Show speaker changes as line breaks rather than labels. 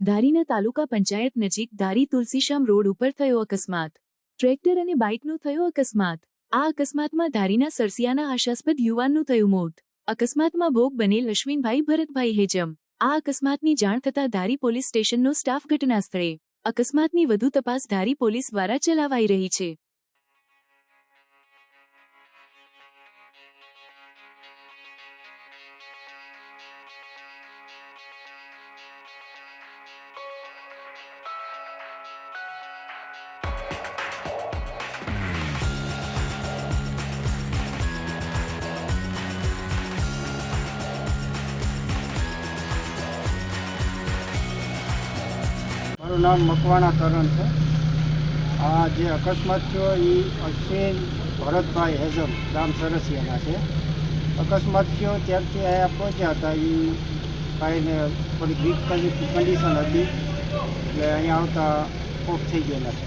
ધારીના તાલુકા પંચાયત નજીક ધારી તુલસીશ્યામ રોડ ઉપર થયો અકસ્માત. ટ્રેક્ટર અને બાઇકનો થયો અકસ્માત. આ અકસ્માતમાં ધારીના સરસિયાના આશાસ્પદ યુવાનનું થયું મોત. અકસ્માતમાં ભોગ બનેલ અશ્વિનભાઈ ભરતભાઈ હેજમ. આ અકસ્માતની જાણ થતાં ધારી પોલીસ સ્ટેશનનો સ્ટાફ ઘટના સ્થળે અકસ્માતની વધુ તપાસ ધારી પોલીસ દ્વારા ચલાવાઈ રહી છે.
મારું નામ મકવાણા કરણ છે. આ જે અકસ્માત થયો એ અશ્વિન ભરતભાઈ હેઝમ ગામ સરસિયાના છે. અકસ્માત થયો ત્યારથી અહીંયા પહોંચ્યા હતા. એ ભાઈને થોડીક વીક કન્ડિશન હતી. એટલે અહીંયા આવતા ઓફ થઈ ગયેલા છે.